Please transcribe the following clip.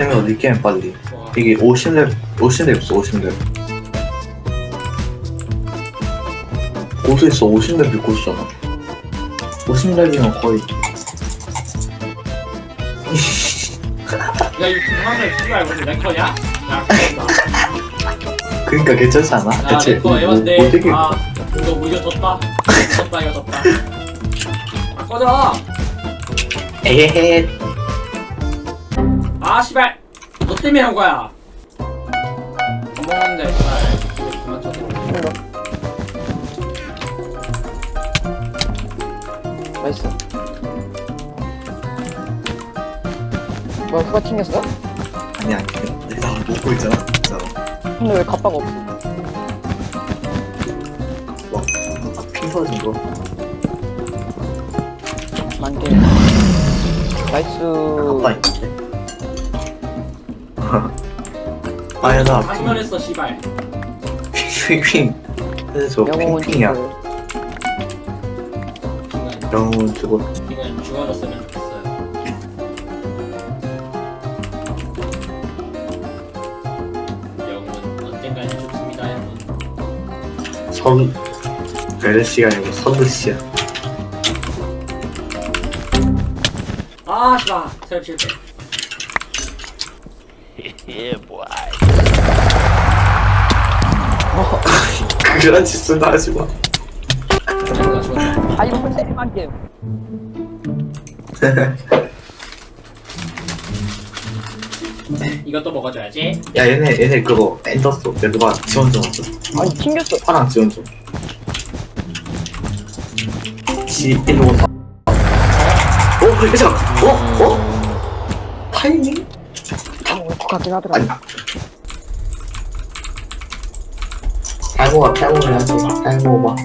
템이 어디 있게 빨리. 와, 이게 50렙 50렙 있어 50렙 고수 있어 50렙이 고수잖아. 50렙이면 거의. 야 이거 하면 씨발 무슨 랭커냐? 야 그런다 그러니까 괜찮지 않아? 야 대체 랭커 뭐, 에반데 뭐 되게 아 이거 뭐 이거 졌다? 졌다 이거 졌다. 아 꺼져! 에헤헤 아 씨발 너 때문에 한 거야 밥 먹는데 씨발 그만 쳐들어 나이스. 뭐야, 그거 튕겼어? 아니 아니 나 먹고 있잖아 진짜로 근데 왜 갑바가 없어? 핑 터진 거 만개. 나이스. 아빠 있는데 아야 나 강렬했어 씨발. 핑핑 그래서 영웅은 핑핑이야. 죽어요. 영웅은 죽어. 이건 죽어줬으면 좋겠어요. 영웅은 언젠가는 죽습니다 여러분. 선 베르시가 아니고 선드시야. 아 씨발. 트랩 실패 그런 짓은 하지 마 아, 이거 세 만개. 이것도 먹어줘야지 야 얘네 얘네 그거 엔더스 야 누가 지원 좀 왔어 아니, 튕겼어. 파랑 지원 좀 지, 일로 온다 어? 잠깐 어? 어? 타이밍? 아, 올것 같긴 하더라. 아니. 탈모가 탈모를 하지 탈모 봐